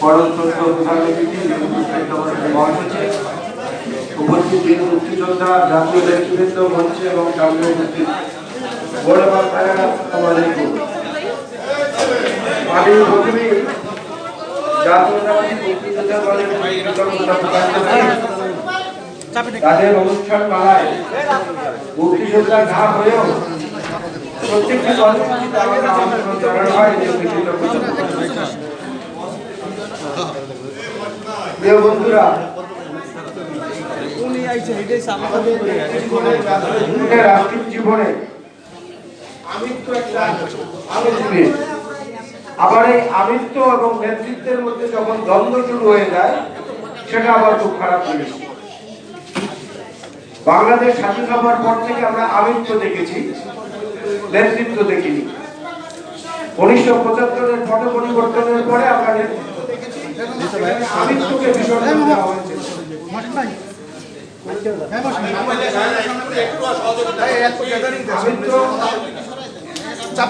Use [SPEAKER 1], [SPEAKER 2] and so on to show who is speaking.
[SPEAKER 1] পরমশ্রদ্ধ প্রধান অতিথি আমাদের মহাসচিব উপস্থিত মুক্তিযোদ্ধা জাতীয় নেতৃবৃন্দ মঞ্চে এবং সামনে অনুষ্ঠান মালায় মুক্তিযোদ্ধা না হয়েও প্রত্যেকটি কর্মসূচিতে আমাকে হয়। প্রিয় বন্ধুরা রাষ্ট্রিক জীবনে আমিত্ব একটা আবার এই আমিত্ব এবং নেতৃত্বের মধ্যে যখন দ্বন্দ্ব শুরু হয়ে যায় সেটা আবার খুব খারাপ জিনিস বাংলাদেশ স্বাধীন হওয়ার পর থেকে আমরা আমিত্ব দেখেছি নেতৃত্ব দেখিনি। উনিশশো পঁচাত্তরের পট পরিবর্তনের পরে আমরা নেতৃত্ব দেওয়া হয়েছে আমিত্ব